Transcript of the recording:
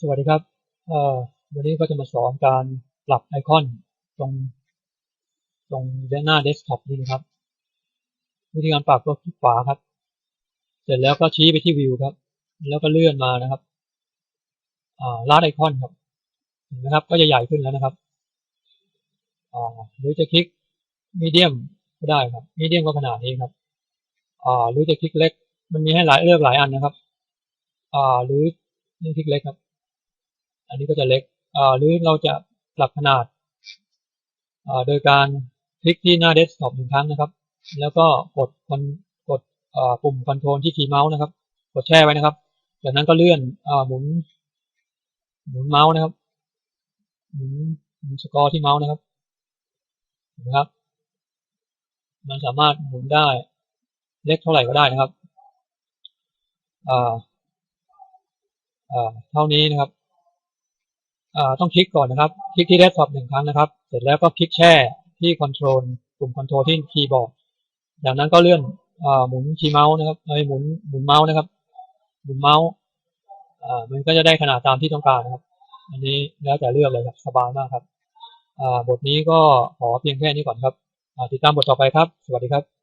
สวัสดีครับวันนี้ก็จะมาสอนการปรับไอคอนตรงตรงด้านหน้าเดสก์ท็อปนี่นะครับ วิธีการปรับก็คลิกขวาครับ เสร็จแล้วก็ชี้ไปที่วิวครับ แล้วก็เลื่อนมานะครับลาดไอคอนครับเห็นไหมครับ ก็จะใหญ่ขึ้นแล้วนะครับหรือจะคลิกมีเดียมก็ได้ครับมีเดียมก็ขนาดนี้ครับหรือจะคลิกเล็ก มันมีให้หลายเลือกหลายอันนะครับหรือนี่คลิกเล็กครับ อันนี้ก็จะเล็กหรือเราจะปรับขนาดโดยการคลิกที่หน้าเดสก์ท็อปหนึ่งครั้งนะครับ แล้วก็กดคอนกดปุ่มคอนโทรลที่คีย์เมาส์นะครับ กดแช่ไว้นะครับ จากนั้นก็เลื่อนอหมุน หมุนเมาส์นะครับ หมุนหมุนสกอร์ที่เมาส์นะครับนะครับ มันสามารถหมุนได้เล็กเท่าไหร่ก็ได้นะครับ อ่า อ่า เท่านี้นะครับ ต้องคลิกก่อนนะครับ คลิกที่เดสก์ท็อปหนึ่งครั้งนะครับ เสร็จแล้วก็คลิกแช่ที่คอนโทรลปุ่มคอนโทรลที่คีย์บอร์ดจากนั้นก็เลื่อนอหมุนคีย์เมาส์นะครับเอ้หมุนหมุนเมาส์นะครับ หมุนเมาส์มันก็จะได้ขนาดตามที่ต้องการนะครับ อันนี้แล้วแต่เลือกเลยครับสบายมากครับบทนี้ก็ขอเพียงแค่นี้ก่อนครับติดตามบทต่อไปครับ สวัสดีครับ